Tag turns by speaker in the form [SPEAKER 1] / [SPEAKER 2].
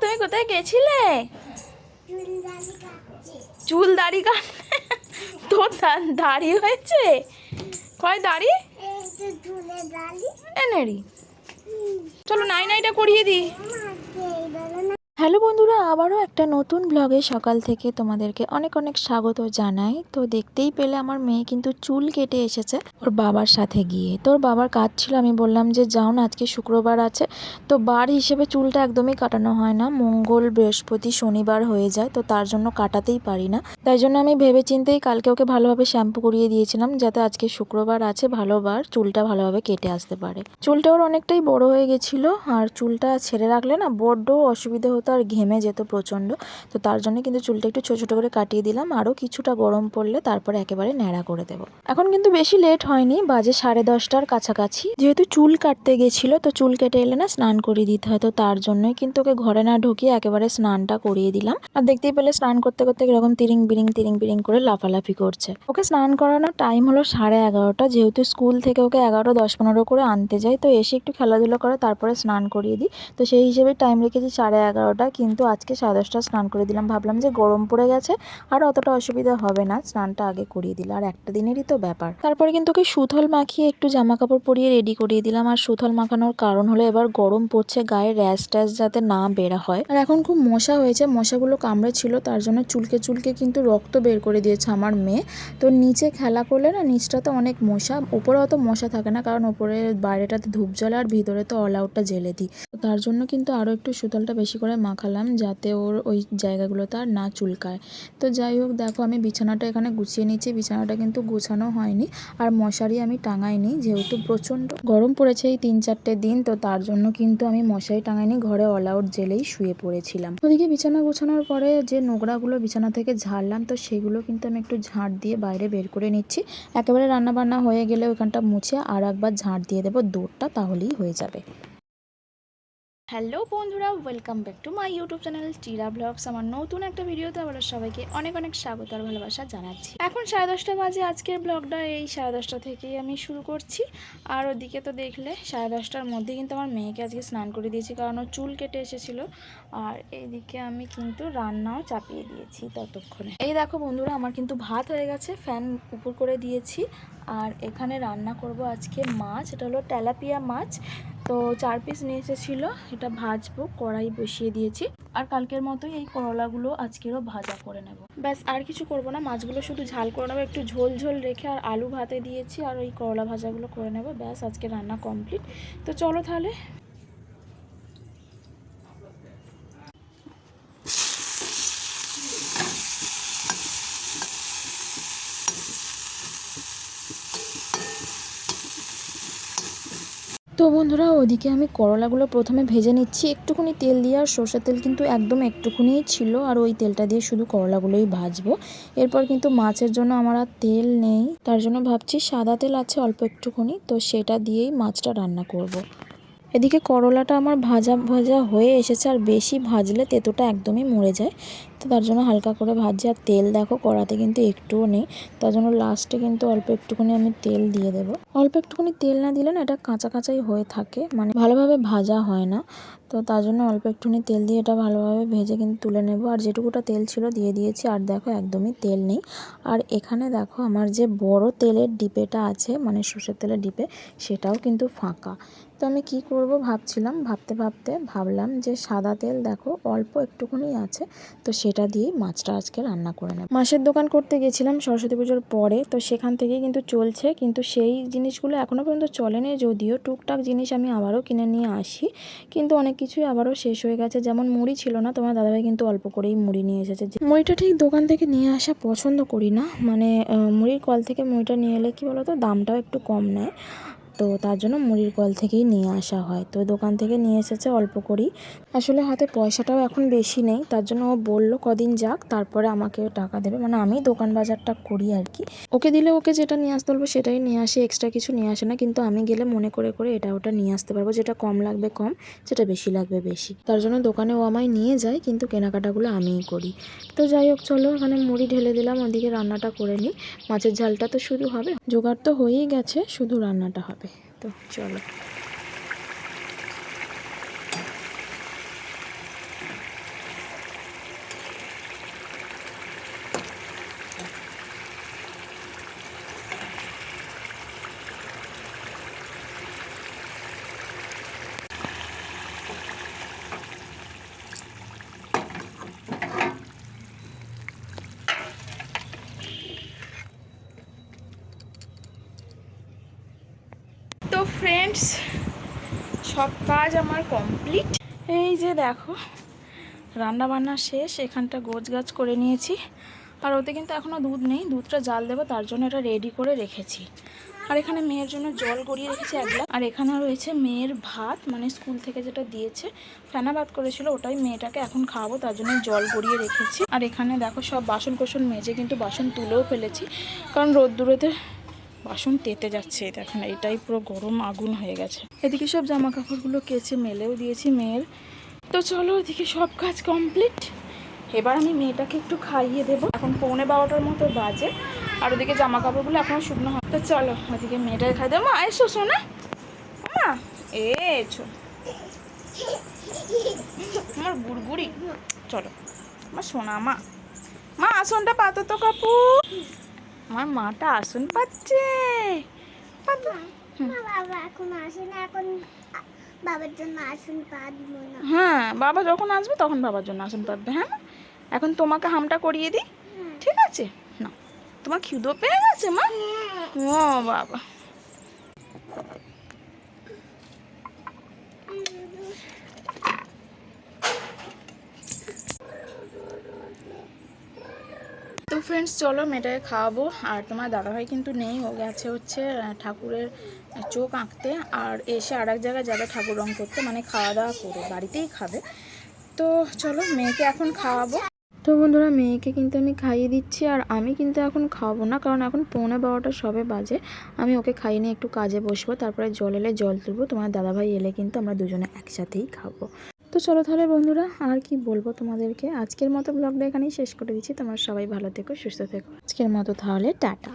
[SPEAKER 1] তুমি কোথায় গেছিলে? চুল দাড়ি কাট তোর দাড়ি হয়েছে? কয় দাড়ি? এনেরি চলো নাই নাইটা করিয়ে দিই। হ্যালো বন্ধুরা, আবারও একটা নতুন ব্লগে সকাল থেকে তোমাদেরকে অনেক অনেক স্বাগত জানাই। তো দেখতেই পেলে আমার মেয়ে কিন্তু চুল কেটে এসেছে ওর বাবার সাথে গিয়ে। তোর বাবার কাজ ছিল, আমি বললাম যে, যাও না, আজকে শুক্রবার আছে। তো বার হিসেবে চুলটা একদমই কাটানো হয় না। মঙ্গল বৃহস্পতি শনিবার হয়ে যায়, তো তার জন্য কাটাতেই পারি না। তাই জন্য আমি ভেবে চিন্তেই কালকে ওকে ভালোভাবে শ্যাম্পু করিয়ে দিয়েছিলাম, যাতে আজকে শুক্রবার আছে ভালোবার চুলটা ভালোভাবে কেটে আসতে পারে। চুলটা ওর অনেকটাই বড় হয়ে গেছিল, আর চুলটা ছেড়ে রাখলে না, বড্ড অসুবিধে হতো। আর ঘেমে যেত প্রচণ্ড। তো তার জন্য কিন্তু চুলটা একটু ছোটো ছোটো করে কাটিয়ে দিলাম। আরও কিছুটা গরম পড়লে তারপরে একেবারে ন্যাড়া করে দেবো। এখন কিন্তু বেশি লেট হয়নি, বাজে সাড়ে দশটার কাছাকাছি। যেহেতু চুল কাটতে গেছিল, তো চুল কেটে এলে না স্নান করিয়ে দিতে হয়। তো তার জন্যই কিন্তু ওকে ঘরে না ঢুকিয়ে একেবারে স্নানটা করিয়ে দিলাম। আর দেখতেই পেলে স্নান করতে করতে এরকম তিরিং, বিরিং তিরিং, বিরিং করে লাফালাফি করছে। ওকে স্নান করানোর টাইম হলো সাড়ে এগারোটা। যেহেতু স্কুল থেকে ওকে এগারোটা, দশ, পনেরো করে আনতে যাই, তো এসে একটু খেলাধুলো করে তারপরে স্নান করিয়ে দিই। তো সেই হিসেবে টাইম রেখেছি সাড়ে এগারোটা। কিন্তু আজকে সাড়ে দশটা স্নান করে দিলাম। ভাবলাম যে গরম পড়ে গেছে, আর অতটা অসুবিধা হবে না। স্নানটা আগে করিয়ে দিল আর একটা দিনেরই তো ব্যাপার। তারপরে কিন্তু ওকে সুথল মাখিয়ে একটু জামা কাপড় পরিয়ে রেডি করিয়ে দিলাম, আর সুথল মাখানোর কারণ হলো এবার গরম পড়ছে, গায়ে র্যাশ ট্যাশ যাতে না বেরা হয়। আর এখন খুব মশা হয়েছে, মশাগুলো কামড়ে ছিল তার জন্য চুলকে চুলকে কিন্তু রক্ত বের করে দিয়েছে আমার মেয়ে। তো নিচে খেলা করলে না নিচটাতে অনেক মশা উপরে অত মশা থাকে না, কারণ ওপরে বাইরেটাতে ধূপ জ্বলে আর ভিতরে তো অল আউটটা জেলে দিই। তার জন্য কিন্তু আরও একটু সুতলটা বেশি করে মাখালাম যাতে ওর ওই জায়গাগুলোতে আর না চুলকায়। তো যাই হোক, দেখো আমি বিছানাটা এখানে গুছিয়ে নিচ্ছি। বিছানাটা কিন্তু গোছানো হয়নি আর মশারি আমি টাঙাইনি, যেহেতু প্রচণ্ড গরম পড়েছে এই তিন চারটে দিন, তো তার জন্য কিন্তু আমি মশারি টাঙাইনি, ঘরে অল আউট জেলেই শুয়ে পড়েছিলাম। ওদিকে বিছানা গোছানোর পরে যে নোংরাগুলো বিছানা থেকে ঝাড়লাম, তো সেগুলো কিন্তু আমি একটু ঝাঁট দিয়ে বাইরে বের করে নিচ্ছি। একেবারে রান্না বান্না হয়ে গেলে ওখানটা মুছে আর একবার ঝাঁট দিয়ে দেবো দৌড়টা তাহলেই হয়ে যাবে। হ্যালো বন্ধুরা welcome back to my YouTube channel Chira blogs আমার নতুন একটা ভিডিওতে আবার সবাইকে অনেক অনেক স্বাগত আর ভালোবাসা জানাচ্ছি। এখন সাড়ে দশটা বাজে আজকের ব্লগটা এই সাড়ে দশটা থেকেই আমি শুরু করছি। আর ওদিকে তো দেখলে সাড়ে দশটার মধ্যে কিন্তু আমার মেয়েকে আজকে স্নান করে দিয়েছি, কারণ ও চুল কেটে এসেছিল। আর এইদিকে আমি কিন্তু রান্নাও চাপিয়ে দিয়েছি ততক্ষণে। এই দেখো বন্ধুরা, আমার কিন্তু ভাত হয়ে গেছে ফ্যান উপর করে দিয়েছি। আর এখানে রান্না করব আজকে মাছ, এটা হলো তেলাপিয়া মাছ। তো চার পিস নিয়ে এসেছিল, এটা ভাজবো, কড়াই বসিয়ে দিয়েছি। আর কালকের মতোই এই করলাগুলো আজকেরও ভাজা করে নেব। ব্যাস, আর কিছু করব না, মাছগুলো শুধু ঝাল করে নেব, একটু ঝোল ঝোল রেখে আর আলু ভাতে দিয়েছি, আর ওই করলা ভাজাগুলো করে নেব। ব্যাস, আজকে রান্না কমপ্লিট তো চলো তাহলে তো বন্ধুরা, ওদিকে আমি করলাগুলো প্রথমে ভেজে নিচ্ছি। একটুখানি তেল দিয়ে, আর সর্ষের তেল কিন্তু একদম একটুখানিই ছিল, আর ওই তেলটা দিয়ে শুধু করলাগুলোই ভাজবো। এরপর কিন্তু মাছের জন্য আমার আর তেল নেই, তার জন্য ভাবছি সাদা তেল আছে, অল্প একটুখানি, তো সেটা দিয়েই মাছটা রান্না করব। এদিকে করলাটা আমার ভাজা ভাজা হয়ে এসেছে, আর বেশি ভাজলে তেঁতোটা একদমই মরে যায়। তো তার জন্য হালকা করে ভাজছি আর তেল দেখো কড়াতে কিন্তু একটুও নেই। তার জন্য লাস্টে কিন্তু অল্প একটুখানি আমি তেল দিয়ে দেবো। অল্প একটুখানি তেল না দিলে না এটা কাঁচা কাঁচাই হয়ে থাকে মানে ভালোভাবে ভাজা হয় না। তো তার জন্য অল্প একটুখানি তেল দিয়ে এটা ভালোভাবে ভেজে কিন্তু তুলে নেব। আর যেটুকুটা তেল ছিল দিয়ে দিয়েছি, আর দেখো একদমই তেল নেই। আর এখানে দেখো আমার যে বড় তেলের ডিপেটা আছে মানে সর্ষের তেলের ডিপে, সেটাও কিন্তু ফাঁকা। তো আমি কি করব ভাবছিলাম, ভাবতে ভাবতে ভাবলাম যে সাদা তেল দেখো অল্প একটুখানি আছে, তো সেটা দিয়েই মাছটা আজকে রান্না করে নেব। মাছের দোকান করতে গেছিলাম সরস্বতী পুজোর পরে, তো সেখান থেকে কিন্তু চলছে, কিন্তু সেই জিনিসগুলো এখনও পর্যন্ত চলেনি, যদিও টুকটাক জিনিস আমি আবারও কিনে নিয়ে আসি, কিন্তু অনেক কিছুই আবারও শেষ হয়ে গেছে। যেমন মুড়ি ছিল না, তোমার দাদাভাই কিন্তু অল্প করেই মুড়ি নিয়ে এসেছে। মুড়িটা ঠিক দোকান থেকে নিয়ে আসা পছন্দ করি না মানে মুড়ির কল থেকে মুড়িটা নিয়ে এলে কি বলতো, দামটাও একটু কম নেয়। তো তার জন্য মুড়ির কল থেকেই নিয়ে আসা হয়। তো দোকান থেকে নিয়ে এসেছে অল্প করেই। আসলে হাতে পয়সাটাও এখন বেশি নেই, তার জন্য ও বলল, কদিন যাক, তারপরে আমাকে টাকা দেবে। মানে আমি দোকান বাজারটা করি আর কি। ওকে দিলে ওকে যেটা নিয়ে আসতে বলব সেটাই নিয়ে আসে এক্সট্রা কিছু নিয়ে আসে না, কিন্তু আমি গেলে মনে করে করে এটা ওটা নিয়ে আসতে পারব, যেটা কম লাগবে কম, যেটা বেশি লাগবে বেশি। তার জন্য দোকানে ও আমায় নিয়ে যায়, কিন্তু কেনাকাটাগুলো আমিই করি। তো যাই হোক, চলো এখানে মুড়ি ঢেলে দিলাম, ওদিকে রান্নাটা করে নিই। মাছের ঝালটা তো শুরু হবে, জোগাড় তো হয়েই গেছে, শুধু রান্নাটা হবে। তো চলো। ফ্রেন্ডস, সব কাজ আমার কমপ্লিট। এই যে দেখো রান্না বান্না শেষ, এখানটা গোছ গাছ করে নিয়েছি। আর ওতে কিন্তু এখনও দুধ নেই, দুধটা জাল দেবো, তার জন্য এটা রেডি করে রেখেছি। আর এখানে মেয়ের জন্য জল গড়িয়ে রেখেছি এক গ্লাস। আর এখানে রয়েছে মেয়ের ভাত মানে স্কুল থেকে যেটা দিয়েছে ফেনা ভাত করেছিল, ওটাই মেয়েটাকে এখন খাওয়াবো, তার জন্য জল গড়িয়ে রেখেছি। আর এখানে দেখো সব বাসন কোসন মেজে কিন্তু বাসন তুলেও ফেলেছি, কারণ রোদ্দুরেতে বাসন তেতে যাচ্ছে, দেখেন এটাই পুরো গরম আগুন হয়ে গেছে। এদিকে সব জামা কাপড়গুলো কেচে মেলেও দিয়েছি মেয়ের। তো চলো ওদিকে সব কাজ কমপ্লিট। এবার আমি মেয়েটাকে একটু খাইয়ে দেবো। এখন পৌনে বারোটার মতো বাজে, আর ওদিকে জামা কাপড়গুলো এখনও শুকনো হয়। তো চলো ওদিকে মেয়েটাকে খাই দেবো। মা, এসো, শোনা। মা এছো আমার গুড়গুড়ি। চলো। আমার সোনা মা। মা, আসনটা পাতো তো কাপু আমার মাটা আসন পাচ্ছে। হ্যাঁ বাবা যখন আসবে তখন বাবার জন্য আসন পাতবে হ্যাঁ এখন তোমাকে হামটা করিয়ে দিই ঠিক আছে? না তোমার খিদো পেয়ে গেছে মা? ও বাবা। ফ্রেন্ডস চলো মেয়েটাকে খাওয়াবো। আর তোমার দাদাভাই কিন্তু নেই, ও গেছে হচ্ছে ঠাকুরের চোখ আঁকতে। আর এসে আর এক জায়গায় যাবে ঠাকুর রং করতে মানে খাওয়া দাওয়া করে বাড়িতেই খাবে। তো চলো মেয়েকে এখন খাওয়াবো। তো বন্ধুরা, মেয়েকে কিন্তু আমি খাইয়ে দিচ্ছি, আর আমি কিন্তু এখন খাওয়াবো না, কারণ এখন পৌনে বারোটা সবে বাজে। আমি ওকে খাইয়ে নিয়ে একটু কাজে বসবো, তারপরে জল এলে জল তুলবো, তোমার দাদাভাই এলে কিন্তু আমরা দুজনে একসাথেই খাব। চলো তাহলে বন্ধুরা, আর কি বলব তোমাদেরকে? আজকের মতো ব্লগটা এখানেই শেষ করে দিচ্ছি। তোমরা সবাই ভালো থেকো, সুস্থ থেকো। আজকের মতো তাহলে টাটা।